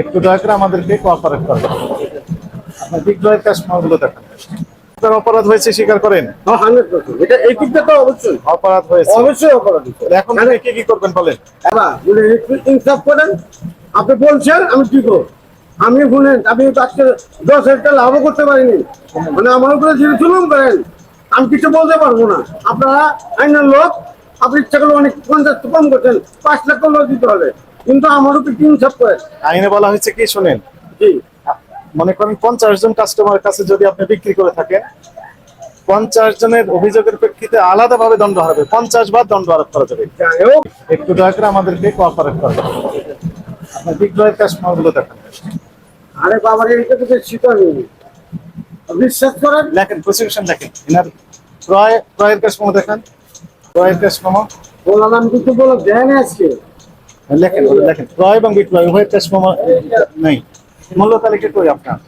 একটু দয়া করে আমাদেরকে কোঅপারেট করবেন। আপনার বিক্রয়ের কাস্টমারগুলো দেখেন। আপনার অপরাধ হয়েছে স্বীকার করেন? এটা এই দিকটা তো অবশ্যই। অপরাধ হয়েছে। অবশ্যই অপরাধ এখন কি কি করবেন বলেন? ইনসাফ করেন আপনি বলছেন আমি কি করব? আমি শুনেন আমি আজকে দশ হাজার টাকা লাভও করতে পারিনি। মানে আমার উপরে যদি জুলুম করেন আমি কিছু বলতে পারব না। আপনারা আইনের লোক আপনি ইচ্ছা করলে অনেক পঞ্চাশ কম করছেন পাঁচ লাখ করলেও দিতে হবে। কিন্তু আমারও তো কি ইনসাফ করেন আইনে বলা হয়েছে কি শুনেন? জি। মনে করেন পঞ্চাশ জন কাস্টমারের কাছে যদি আপনি বিক্রি করে থাকেন পঞ্চাশ জনের অভিযোগের প্রেক্ষিতে আলাদা ভাবে দণ্ড হবে পঞ্চাশ বার দণ্ড আরোপ করা যাবে। একটু দয়া করে আমাদেরকে কোঅপারেট করবেন আপনার বিক্রয়ের কাস্টমারগুলো দেখেন। আরে বাবার এইটা তো নেই বিশ্বাস করেন? দেখেন প্রসিকিউশন দেখেন। এনার ক্রয় ক্রয়ের কাস্টমার দেখেন। ক্রয়ের কাস্টমার বললাম আমি কিছু বলে দেয় না আজকে। লেখেন লেখেন। ক্রয় এবং বিক্রয় উভয়ের কাস্টমার নেই। মূল্য তালিকা কই আপনার?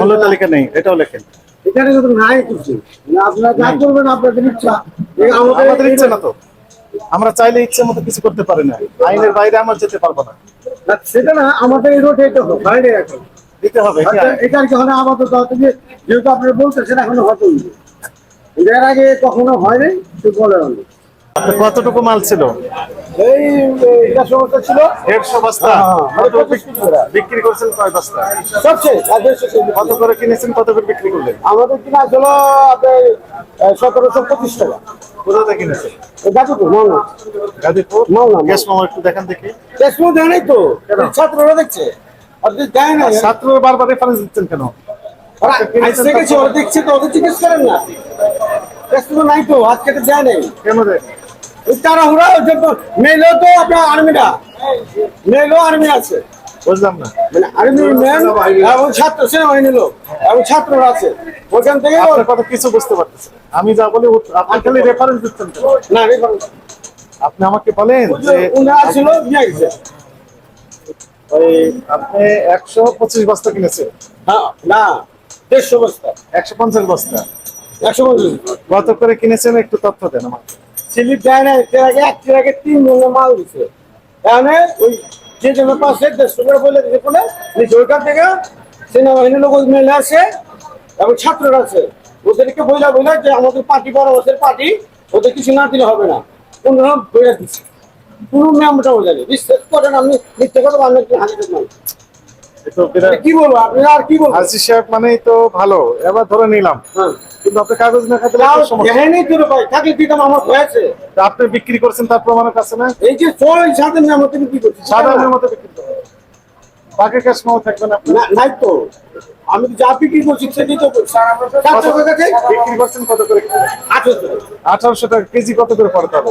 মূল্য তালিকা নেই এটাও লেখেন। এখানে কিন্তু নাই কিছু আপনারা যা করবেন আপনাদের ইচ্ছা। আমাদের আমাদের না তো। আমরা চাইলে ইচ্ছে মতো কিছু করতে পারি না। আইনের বাইরে আমরা যেতে পারব না। সেটা না আমাদের এই রোডে এটা বাইরে এখন। দিতে হবে কি? এটার কি হয় আমাদের দাওয়াতে যে যেহেতু আপনি বলতেছেন এখনও হতই। এর আগে কখনো হয়নি তো বলে আপনার কতটুকু মাল ছিল? এই ছিল। দেড়শো বস্তা? হ্যাঁ, বিক্রি- বিক্রি করছেন কয় বস্তা? সবচেয়ে। কত করে কিনেছেন কত করে বিক্রি করলেন? আমাদের কিনা ছিল সতেরোশো পঁচিশ টাকা। কোথা থেকে কিনেছেন? গাজীপুর মাওনা গাজীপুর? মাওনা, গ্যাস মামা একটু দেখান দেখি। তো? ছাত্ররা দেখছে। বারবার রেফারেন্স দিচ্ছেন কেন? দেখছে তো ওদের জিজ্ঞেস করেন না। নাই তো আজকে তো দেয় নাই। কেন ওই তাড়াহুড়া মেলেও তো আপনার আর্মিরা মেলেও আর্মি আছে। বুঝলাম না। মানে আর্মি ম্যান এবং ছাত্র সেনাবাহিনী লোক এবং ছাত্ররা আছে। ওখান থেকে কথা কিছু বুঝতে পারতেছেন আমি যা বলি খালি রেফারেন্স দিচ্ছেন না। আপনি আমাকে বলেন যে উনারা ছিল গেছে। ওই আপনি একশো পঁচিশ বস্তা কিনেছেন? হ্যাঁ না দেড়শো বস্তা। একশো পঞ্চাশ বস্তা। একশো পঞ্চাশ। কত করে কিনেছেন একটু তথ্য দেন স্লিপ দেয় না এর আগে এক এর আগে তিন জনের মাল দিছে। তাহলে ওই যে জন্য পাশে দেড়শো করে বলে দিতে বলে নিচে ওইখান থেকে সেনাবাহিনীর লোক ওই মেলে আসে এবং ছাত্ররা আছে। ওদেরকে বইলা বইলা যে আমাদের পার্টি বড় ওদের পার্টি ওদের কিছু না দিলে হবে না। কোনো বইলা দিচ্ছে কোনো নিয়মটা বোঝালে বিশ্বাস করেন আপনি মিথ্যে কথা বাংলা হাজির নয় তো কি বলব আপনি আর কি বলব? হাজি সাহেব মানেই তো ভালো এবার ধরে নিলাম। হ্যাঁ। কিন্তু আপনি কাগজ না খাতে তাও তো ভাই থাকলে দিতাম আমার হয়েছে। আপনি বিক্রি করছেন তার প্রমাণের কাছে না? এই যে নিয়ে আমাদের কি করছি। সাধারণের মতো বিক্রি বাকি ক্যাশ মাও থাকবেন আপনি না নাই তো। আমি যা বিক্রি করছি সেটাই তো বিক্রি করছেন কত করে? আঠারোশো টাকা। কেজি কত করে পড়তে হবে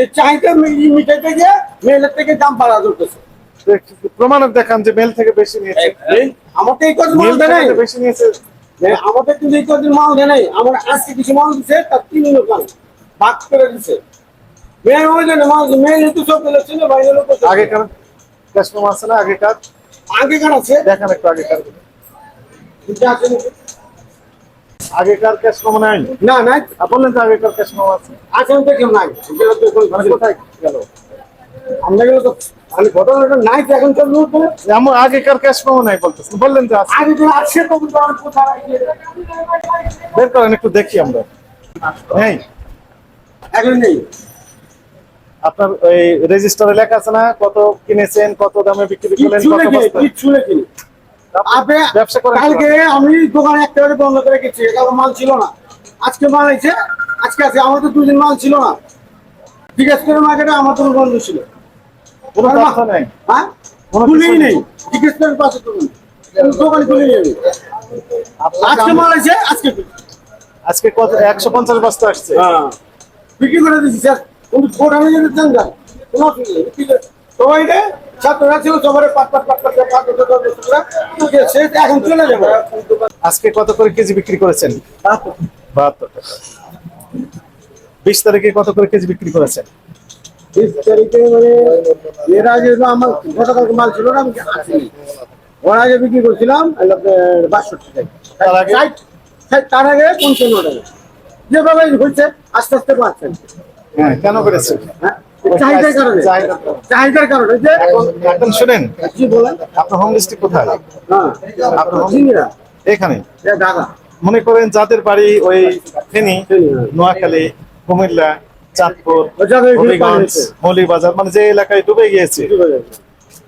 এই চাহিদা মিটাইতে গিয়ে মেলের থেকে দাম বাড়া ধরতেছে। দেখান যে মেল থেকে বেশি নিয়েছে। আমাদের এই কদিন মাল দেয় বেশি নিয়েছে। আমাদের কিন্তু এই কদিন মাল দেয় নাই। আমার আজকে কিছু মাল দিছে তার তিন দোকান ভাগ করে দিছে। মেয়ে ওই জন্য মাল মেয়ে যেহেতু সব ছিল বাইরে লোক। আগেকার মামা আছে না আগেকার? আগেকার আছে। দেখান একটু আগেকার? আগেকার ক্যাশ মামা নাই? না নাই। বললেন যে আগেকার ক্যাশ মামা আছে। আছে নাই। তো কোথায় গেল। আমরা গেলে তো আমি ঘটনাটা নাই এখন এমন আগেকার ক্যাশ মামা নাই বলতেছেন বললেন আছে। আগে তো আছে তো কোথায় বের করেন একটু দেখি আমরা। নেই? এখন নেই। আপনার ওই রেজিস্টারে লেখা আছে না কত কিনেছেন কত দামে বিক্রি করলেন কত বস্তা আপনি কালকে আমি দোকানে একটা করে বন্ধ করে গেছি কারণ মাল ছিল না। আজকে মাল আছে আজকে আছে আমার তো দুদিন মাল ছিল না। জিজ্ঞেস করে মার্কেটে আমার তো বন্ধ ছিল। নেই? হ্যাঁ? খুলেই নেই? জিজ্ঞেস করে পাশে দোকান খুলে নেই। আজকে মাল আছে আজকে আজকে কত? একশো পঞ্চাশ বস্তা আসছে। হ্যাঁ। বিক্রি করে দিচ্ছি স্যার। কিন্তু ফোর আমি যদি চান যান অসুবিধা ছাত্ররা ছিল পাঁচ পাঁচ পাঁচ পাঁচ পাঁচ এখন চলে যাবে আজকে কত করে কেজি বিক্রি করেছেন বাহাত্তর বিশ তারিখে কত করে কেজি বিক্রি করেছেন বিশ তারিখে মানে এর আগে আমার মাল ছিল না আমি আসিনি ওর আগে বিক্রি করছিলাম বাষট্টি টাকা তার আগে পঞ্চান্ন টাকা যেভাবে হয়েছে আস্তে আস্তে পাচ্ছেন হ্যাঁ কেন করেছে হ্যাঁ চাহিদার কারণে। চাহিদার কারণে। যে এখন এখন শুনেন কি বলেন। আপনার হোম ডিস্ট্রিক্ট কোথায়? আপনার home- এখানে? ঢাকা। মনে করেন যাদের বাড়ি ওই ফেনী হ্যাঁ। নোয়াখালী কুমিল্লা চাঁদপুর হবিগঞ্জ হয়েছে। মানে যে এলাকায় ডুবে গিয়েছে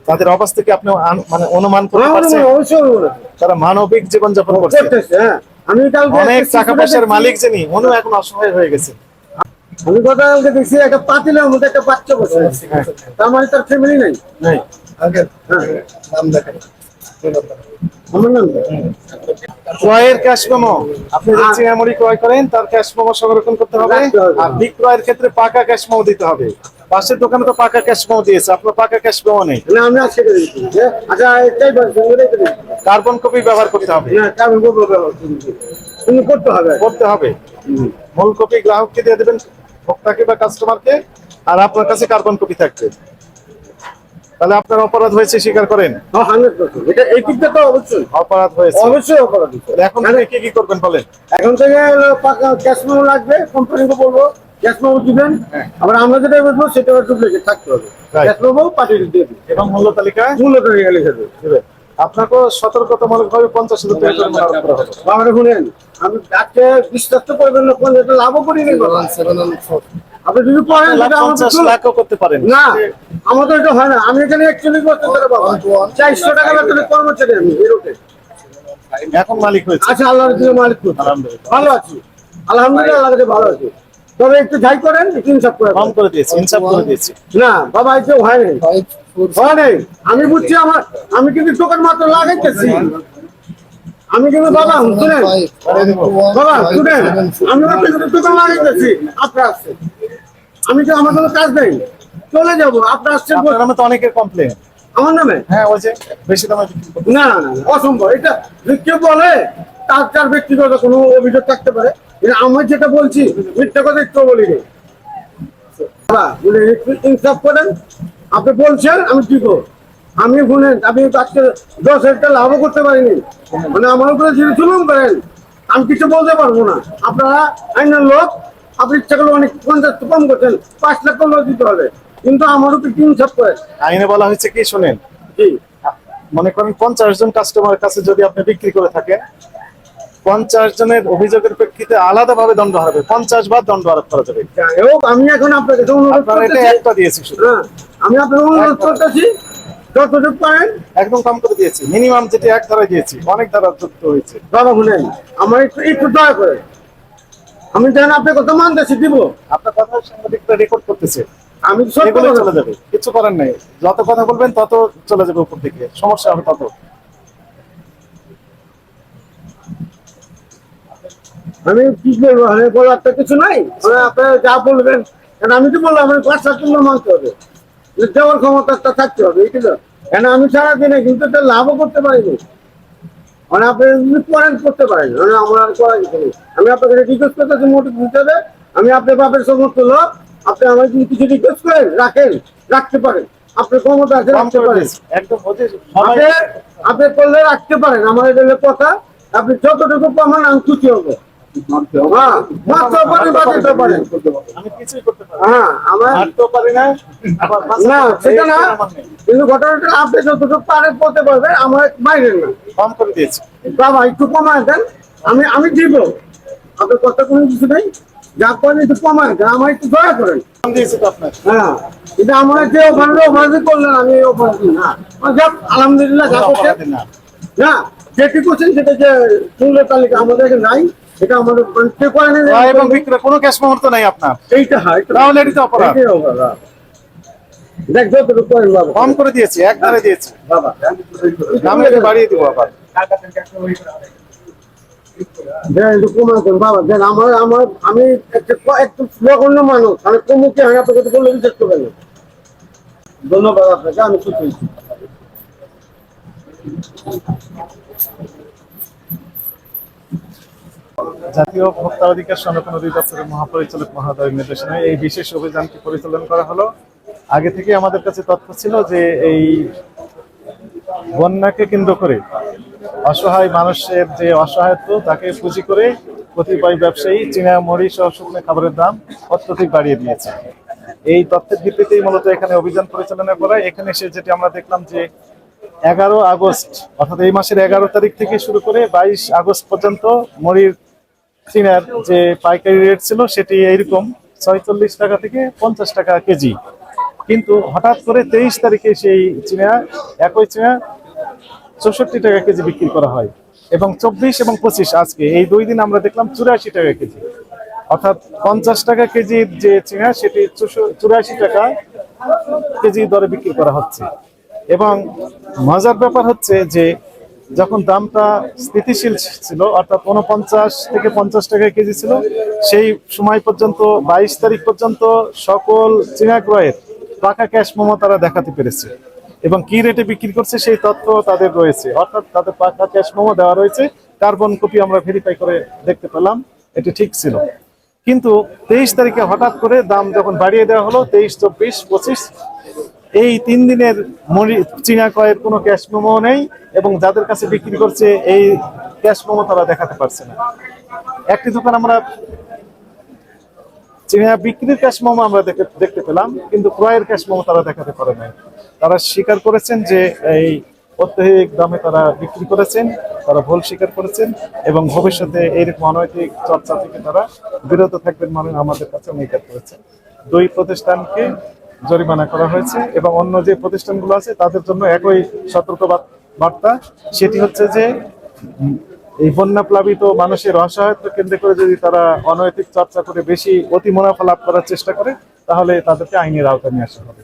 তাদের অবস্থা কি আপনি মানে অনুমান করতে পারছেন? তারা মানবিক জীবন যাপন করছে। হ্যাঁ। অনেক টাকা পয়সার মালিক যিনি উনিও এখন অসহায় হয়ে গেছে। আমি গতকালকে দেখছি একটা পাতিলের মধ্যে একটা বাচ্চা বসে আছে। তার মানে তার ফ্যামিলি নাই? হ্যাঁ। আমার ক্রয়ের ক্যাশ মেমো আপনি যে হ্যাঁ। ক্রয় করেন তার ক্যাশ মেমো সংরক্ষণ করতে হবে। আর বিক্রয়ের ক্ষেত্রে পাকা ক্যাশ মেমো দিতে হবে। পাশের দোকানে তো পাকা ক্যাশ মেমো দিয়েছে। আপনার পাকা ক্যাশ মেমো নেই। আমি আজকে। আচ্ছা, এটাই। কার্বন কপি ব্যবহার করতে হবে। না, তা আমি বলব, বলব, বলব। তুমি করতে হবে। করতে হবে। মূল কপি গ্রাহককে দিয়ে দেবেন। ভোক্তাকে বা কাস্টমারকে আর আপনার কাছে কার্বন কপি থাকবে। তাহলে আপনার অপরাধ হয়েছে স্বীকার করেন? হ্যাঁ, 100% এটা এই দিকটা তো অবশ্যই। অপরাধ হয়েছে। অবশ্যই অপরাধ এখন থেকে কি কি করবেন বলেন? এখন থেকে ক্যাশ মেমো লাগবে কোম্পানিকে বলব ক্যাশ মেমো দিবেন। আবার আমরা যেটা বলব সেটা ডুপ্লিকেট থাকতে হবে। ক্যাশ মেমো পাঠিয়ে দিয়ে দিন এবং মূল্য তালিকা? মূল্য তালিকা লিখে দেবে। আপনাকেও সতর্কতামূলক ভাবে পঞ্চাশ হাজার করা শুনেন আমি বিশ্বাস করবেন না কোন এটা লাভও। আপনি যদি আমাকে পঞ্চাশ লাখও করতে পারেন। না আমাদের এটা হয় না। আমি এখানে একচল্লিশ বছর ধরে বাবা। চারশো টাকা বেতনে কর্মচারী আমি বেরোতে এখন মালিক হয়েছে। আচ্ছা আল্লাহর মালিক ভালো আছি। আলহামদুলিল্লাহ আল্লাহ ভালো আছি। তবে একটু যাই করেন ইনসাফ করে কম করে দিয়েছি ইনসাফ করে দিয়েছি। না বাবা এটা হয় নাই। হয় নাই। আমি বুঝছি আমার আমি কিন্তু দোকান মাত্র লাগাইতেছি। আমি কিন্তু বাবা শুনেন। বাবা শুনেন। আমি দোকান লাগাইতেছি। আপনার আসছে আমি তো আমার কোনো কাজ নেই। চলে যাব। আপনার আসছেন আপনার নামে তো অনেকের কমপ্লেন আমার নামে? হ্যাঁ ওই যে বেশি দামে না না অসম্ভব। এটা কেউ বলে তার তার ব্যক্তিগত কোনো অভিযোগ থাকতে পারে। আমি যেটা বলছি মিথ্যা কথা একটু ইনসাফ করেন। আপনি বলছেন আমি কি আমি শুনেন আমি আজকে দশ হাজার লাভও করতে পারিনি। মানে আমার উপরে যদি জুলুম করেন আমি কিছু বলতে পারব না। আপনারা আইনের লোক আপনি ইচ্ছা করলে অনেক পঞ্চাশ কম করছেন পাঁচ লাখ করলেও দিতে হবে। কিন্তু আমার উপরে কি ইনসাফ করেন আইনে বলা হয়েছে কি শোনেন? জি। মনে করেন পঞ্চাশ জন কাস্টমারের কাছে যদি আপনি বিক্রি করে থাকেন পঞ্চাশ জনের অভিযোগের প্রেক্ষিতে আলাদা ভাবে দণ্ড হারাবে। পঞ্চাশ বার দণ্ড আরোপ করা যাবে। আমি এখন আপনাকে এটা একটা দিয়েছি হ্যাঁ, আমি আপনাকে অনুরোধ করতেছি। যতটুকু পারেন। একদম কম করে দিয়েছি। মিনিমাম যেটা এক ধারা দিয়েছি অনেক ধারা যুক্ত হয়েছে। শুনেন আমার একটু একটু দয়া করে। আমি জানি আপনার কথা মানতেছি দিব। আপনার কথা রেকর্ড করতেছে। আমি চলে যাবে। কিছু করার নাই। যত কথা বলবেন তত চলে যাবে উপর দিকে সমস্যা হবে তত। আমি কি আমি বলার তো কিছু নাই। মানে আপনারা যা বলবেন কারণ আমি তো বললাম আমি পাঁচ সাত টাকা মানতে হবে। দেওয়ার ক্ষমতা থাকতে হবে এই তো কেন আমি সারাদিনে কিন্তু একটা লাভও করতে পারিনি। মানে আপনি যদি করেন করতে পারেন মানে আমার আর করার কিছু নেই। আমি আপনাকে রিকোয়েস্ট করতেছি মোটর দিতে হবে আমি আপনার বাপের সমস্ত লোক আপনি আমার যদি কিছু রিকোয়েস্ট করেন রাখেন রাখতে পারেন। আপনার ক্ষমতা আছে রাখতে পারেন। একদম আপনি আপনি করলে রাখতে পারেন আমার এটা কথা। আপনি যতটুকু পাবেন আমি খুশি হব। কম আমি আমি দিব আপনার কথা কোনো কিছু নেই যা করেন একটু কমান আমার একটু দয়া করেন হ্যাঁ কিন্তু আমার যে করলেন আমি না আলহামদুলিল্লাহ। যা করছেন না যেটি করছেন সেটা যে তালিকা আমাদের নাই। সেটা আমাদের মানে হ্যাঁ, এবং বিক্রয় কোনো ক্যাশ মুহূর্ত নাই আপনার। এইটা হয়। তাহলে এটা অপরাধ। দেখ যতটুকু করেন বাবা। কম করে দিয়েছি একবারে দিয়েছি। বাবা। দাম লেগে বাড়িয়ে দিব আবার। আমি মানুষ হ্যাঁ, ধন্যবাদ আপনাকে আমি সুখী জাতীয় ভোক্তা অধিকার সংরক্ষণ অধিদপ্তরের মহাপরিচালক মহোদয়ের নির্দেশনায় এই বিশেষ অভিযানটি পরিচালনা করা হলো। আগে থেকে আমাদের কাছে তথ্য ছিল যে এই বন্যাকে কেন্দ্র করে অসহায় মানুষের যে অসহায়ত্ব, তাকে পুঁজি করে কতিপয় ব্যবসায়ী চীনা মরিচ সহ শুকনো খাবারের দাম অত্যধিক বাড়িয়ে দিয়েছে। এই তথ্যের ভিত্তিতেই মূলত এখানে অভিযান পরিচালনা করা। এখানে এসে যেটি আমরা দেখলাম যে এগারো আগস্ট, অর্থাৎ এই মাসের এগারো তারিখ থেকে শুরু করে বাইশ আগস্ট পর্যন্ত মরির চীনার যে পাইকারি রেট ছিল সেটি এইরকম ছয়চল্লিশ টাকা থেকে পঞ্চাশ টাকা কেজি। কিন্তু হঠাৎ করে তেইশ তারিখে সেই চীনা, একই চীনা চৌষট্টি টাকা কেজি বিক্রি করা হয় এবং চব্বিশ এবং পঁচিশ আজকে, এই দুই দিন আমরা দেখলাম চুরাশি টাকা কেজি। অর্থাৎ পঞ্চাশ টাকা কেজির যে চীনা, সেটি চুরাশি টাকা কেজি দরে বিক্রি করা হচ্ছে। এবং মজার ব্যাপার হচ্ছে যে যখন দামটা স্থিতিশীল ছিল, অর্থাৎ উনপঞ্চাশ থেকে পঞ্চাশ টাকা কেজি ছিল, সেই সময় পর্যন্ত, বাইশ তারিখ পর্যন্ত সকল চীনা ক্রয়ের পাকা ক্যাশ মোমো তারা দেখাতে পেরেছে। এবং কি রেটে বিক্রি করছে সেই তথ্য তাদের রয়েছে। অর্থাৎ তাদের পাকা ক্যাশ মোমো দেওয়া রয়েছে, কার্বন কপি আমরা ভেরিফাই করে দেখতে পেলাম, এটি ঠিক ছিল। কিন্তু তেইশ তারিখে হঠাৎ করে দাম যখন বাড়িয়ে দেওয়া হলো, তেইশ, চব্বিশ, পঁচিশ এই তিন দিনের মরি চীনা ক্রয়ের কোনো ক্যাশ মোমো নেই এবং যাদের কাছে বিক্রি করছে এই ক্যাশ মোমো তারা দেখাতে পারছে না। একটি দোকান আমরা চীনা বিক্রির ক্যাশ মোমো আমরা দেখে- দেখতে পেলাম, কিন্তু ক্রয়ের ক্যাশ মোমো তারা দেখাতে পারে নাই। তারা স্বীকার করেছেন যে এই অত্যধিক দামে তারা বিক্রি করেছেন, তারা ভুল স্বীকার করেছেন এবং ভবিষ্যতে এইরকম অনৈতিক চর্চা থেকে তারা বিরত থাকবেন মানে আমাদের কাছে অঙ্গীকার করেছেন দুই প্রতিষ্ঠানকে জরিমানা করা হয়েছে এবং অন্য যে প্রতিষ্ঠানগুলো আছে, তাদের জন্য একই সতর্ক বার্তা। সেটি হচ্ছে যে, এই বন্যা প্লাবিত মানুষের অসহায়ত্ব কেন্দ্রে করে যদি তারা অনৈতিক চর্চা করে বেশি অতি মুনাফা লাভ করার চেষ্টা করে, তাহলে তাদেরকে আইনের আওতায় নিয়ে আসা হবে।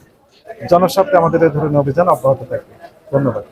জনস্বার্থে আমাদের এই ধরনের অভিযান অব্যাহত থাকবে। ধন্যবাদ।